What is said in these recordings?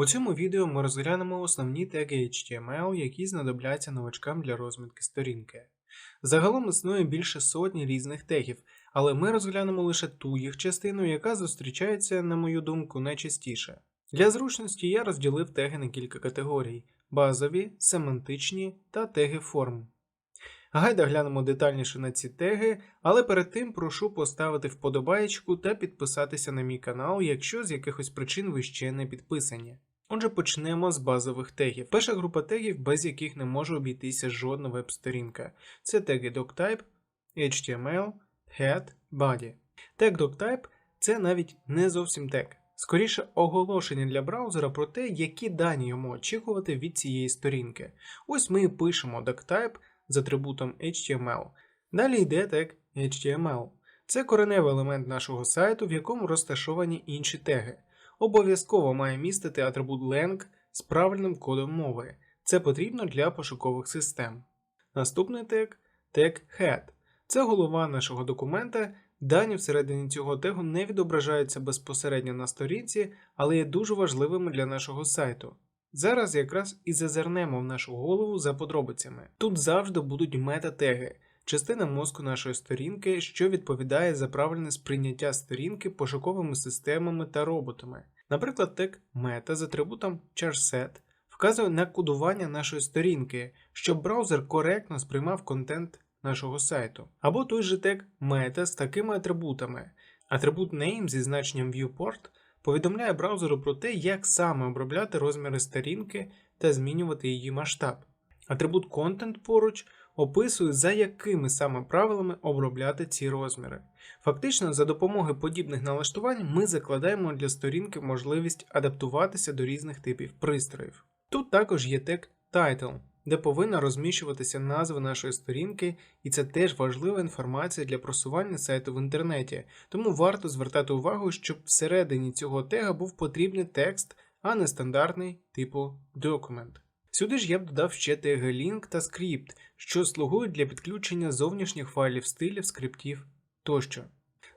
У цьому відео ми розглянемо основні теги HTML, які знадобляться новачкам для розмітки сторінки. Загалом існує більше сотні різних тегів, але ми розглянемо лише ту їх частину, яка зустрічається, на мою думку, найчастіше. Для зручності я розділив теги на кілька категорій: базові, семантичні та теги форм. Гайда глянемо детальніше на ці теги, але перед тим прошу поставити вподобаєчку та підписатися на мій канал, якщо з якихось причин ви ще не підписані. Отже, почнемо з базових тегів. Перша група тегів, без яких не може обійтися жодна веб-сторінка. Це теги doctype, HTML, head, body. Тег doctype – це навіть не зовсім тег. Скоріше оголошення для браузера про те, які дані йому очікувати від цієї сторінки. Ось ми пишемо doctype з атрибутом HTML. Далі йде тег HTML. Це кореневий елемент нашого сайту, в якому розташовані інші теги. Обов'язково має містити атрибут lang з правильним кодом мови. Це потрібно для пошукових систем. Наступний тег тег head. Це голова нашого документа. Дані всередині цього тегу не відображаються безпосередньо на сторінці, але є дуже важливими для нашого сайту. Зараз якраз і зазирнемо в нашу голову за подробицями. Тут завжди будуть мета-теги, частина мозку нашої сторінки, що відповідає за правильне сприйняття сторінки пошуковими системами та роботами. Наприклад, тег мета з атрибутом charset вказує на кодування нашої сторінки, щоб браузер коректно сприймав контент нашого сайту. Або той же тег мета з такими атрибутами. Атрибут name зі значенням viewport повідомляє браузеру про те, як саме обробляти розміри сторінки та змінювати її масштаб. Атрибут content поруч описує, за якими саме правилами обробляти ці розміри. Фактично, за допомогою подібних налаштувань ми закладаємо для сторінки можливість адаптуватися до різних типів пристроїв. Тут також є тег title, де повинна розміщуватися назва нашої сторінки, і це теж важлива інформація для просування сайту в інтернеті, тому варто звертати увагу, щоб всередині цього тега був потрібний текст, а не стандартний типу document. Сюди ж я б додав ще теги link та script, що слугують для підключення зовнішніх файлів стилів, скриптів тощо.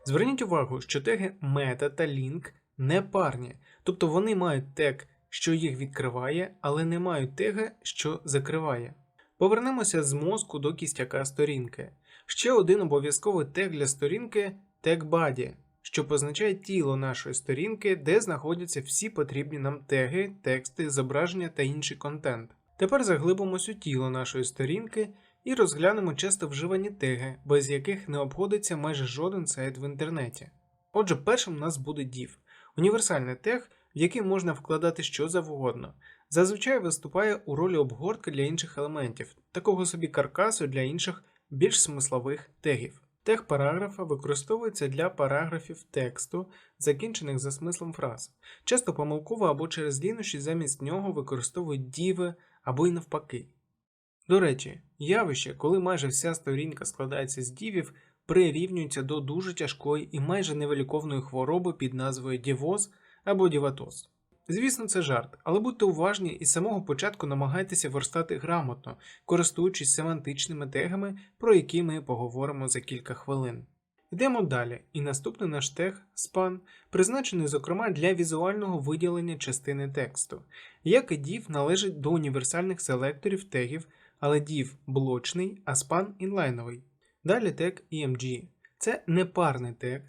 Зверніть увагу, що теги meta та link не парні, тобто вони мають тег що їх відкриває, але не мають тега, що закриває. Повернемося з мозку до кістяка сторінки. Ще один обов'язковий тег для сторінки тег body, що позначає тіло нашої сторінки, де знаходяться всі потрібні нам теги, тексти, зображення та інший контент. Тепер заглибимось у тіло нашої сторінки і розглянемо часто вживані теги, без яких не обходиться майже жоден сайт в інтернеті. Отже, першим у нас буде div – універсальний тег в який можна вкладати що завгодно, зазвичай виступає у ролі обгортки для інших елементів, такого собі каркасу для інших більш смислових тегів. Тег параграфа використовується для параграфів тексту, закінчених за смислом фраз. Часто помилково або через лінощі замість нього використовують діви або й навпаки. До речі, явище, коли майже вся сторінка складається з дівів, прирівнюється до дуже тяжкої і майже невиліковної хвороби під назвою дівоз або діватоз. Звісно, це жарт, але будьте уважні і з самого початку намагайтеся верстати грамотно, користуючись семантичними тегами, про які ми поговоримо за кілька хвилин. Йдемо далі, і наступний наш тег span призначений, зокрема, для візуального виділення частини тексту. Як і div належить до універсальних селекторів тегів, але div блочний, а span інлайновий. Далі тег EMG. Це непарний тег,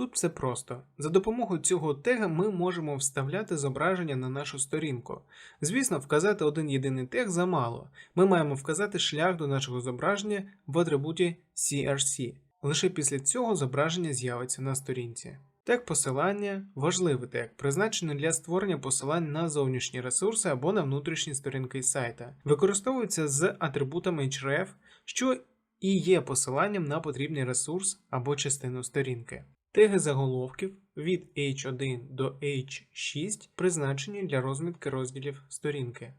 Тут все просто. За допомогою цього тега ми можемо вставляти зображення на нашу сторінку. Звісно, вказати один єдиний тег замало. Ми маємо вказати шлях до нашого зображення в атрибуті CRC. Лише після цього зображення з'явиться на сторінці. Тег посилання важливий тег, призначений для створення посилань на зовнішні ресурси або на внутрішні сторінки сайта. Використовується з атрибутами href, що і є посиланням на потрібний ресурс або частину сторінки. Теги заголовків від H1 до H6 призначені для розмітки розділів сторінки.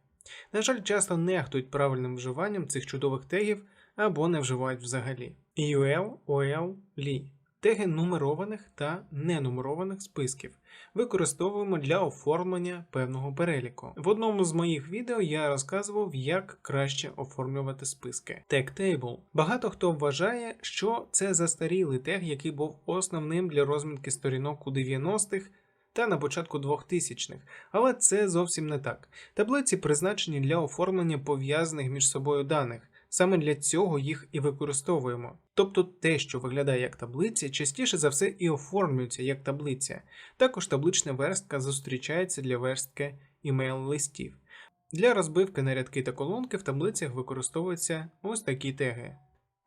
На жаль, часто нехтують правильним вживанням цих чудових тегів або не вживають взагалі. UL, OL, LI теги нумерованих та ненумерованих списків використовуємо для оформлення певного переліку. В одному з моїх відео я розказував, як краще оформлювати списки. Тег Table. Багато хто вважає, що це застарілий тег, який був основним для розмітки сторінок у 90-х. та на початку 2000-х, але це зовсім не так. Таблиці призначені для оформлення пов'язаних між собою даних. Саме для цього їх і використовуємо. Тобто те, що виглядає як таблиці, частіше за все і оформлюється як таблиця. Також таблична верстка зустрічається для верстки імейл-листів. Для розбивки на рядки та колонки в таблицях використовуються ось такі теги.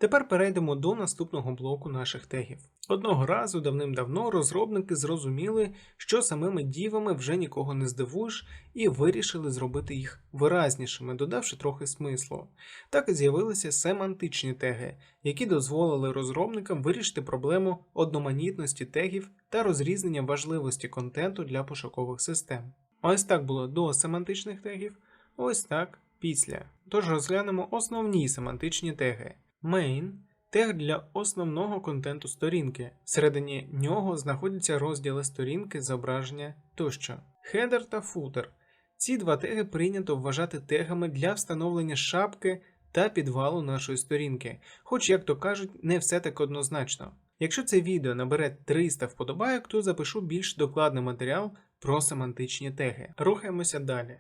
Тепер перейдемо до наступного блоку наших тегів. Одного разу давним-давно розробники зрозуміли, що самими дівами вже нікого не здивуєш, і вирішили зробити їх виразнішими, додавши трохи смислу. Так і з'явилися семантичні теги, які дозволили розробникам вирішити проблему одноманітності тегів та розрізнення важливості контенту для пошукових систем. Ось так було до семантичних тегів, ось так після. Тож розглянемо основні семантичні теги. Main тег для основного контенту сторінки. Всередині нього знаходяться розділи сторінки, зображення тощо. Header та footer. Ці два теги прийнято вважати тегами для встановлення шапки та підвалу нашої сторінки, хоч, як то кажуть, не все так однозначно. Якщо це відео набере 300 вподобайок, то запишу більш докладний матеріал про семантичні теги. Рухаємося далі.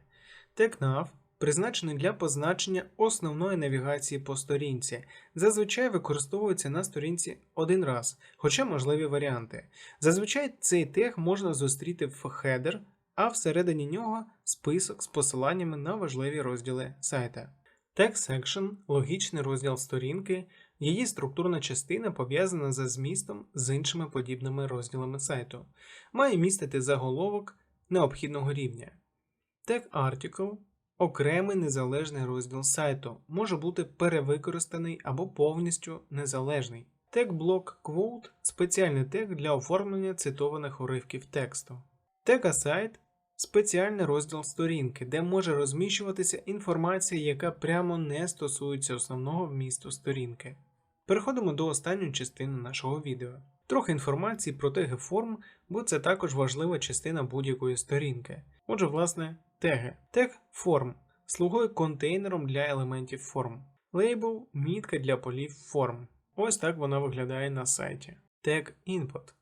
Тег nav призначений для позначення основної навігації по сторінці. Зазвичай використовується на сторінці один раз, хоча можливі варіанти. Зазвичай цей тег можна зустріти в header, а всередині нього список з посиланнями на важливі розділи сайта. Тег section логічний розділ сторінки, її структурна частина пов'язана за змістом з іншими подібними розділами сайту, має містити заголовок необхідного рівня. Тег article окремий незалежний розділ сайту, може бути перевикористаний або повністю незалежний. Тег блок quote спеціальний тег для оформлення цитованих уривків тексту. Тег aside спеціальний розділ сторінки, де може розміщуватися інформація, яка прямо не стосується основного вмісту сторінки. Переходимо до останньої частини нашого відео. Трохи інформації про теги форм, бо це також важлива частина будь-якої сторінки. Отже, власне, теги. Тег форм слугує контейнером для елементів форм. Лейбл мітка для полів форм. Ось так вона виглядає на сайті. Тег input.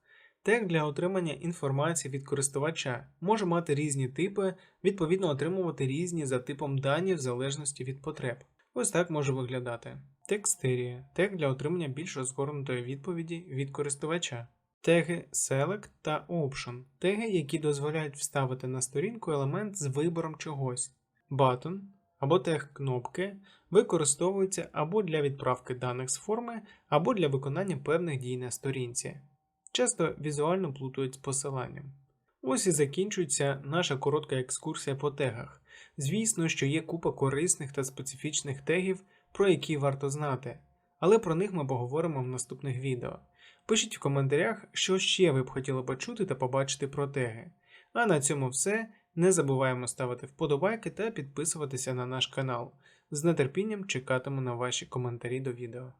Тег для отримання інформації від користувача може мати різні типи, відповідно отримувати різні за типом дані в залежності від потреб. Ось так може виглядати. Текстерія тег для отримання більш розгорнутої відповіді від користувача. Теги Select та Option теги, які дозволяють вставити на сторінку елемент з вибором чогось. Button або тег кнопки використовуються або для відправки даних з форми, або для виконання певних дій на сторінці. Часто візуально плутають з посиланням. Ось і закінчується наша коротка екскурсія по тегах. Звісно, що є купа корисних та специфічних тегів, про які варто знати, але про них ми поговоримо в наступних відео. Пишіть в коментарях, що ще ви б хотіли почути та побачити про теги. А на цьому все. Не забуваємо ставити вподобайки та підписуватися на наш канал. З нетерпінням чекатиму на ваші коментарі до відео.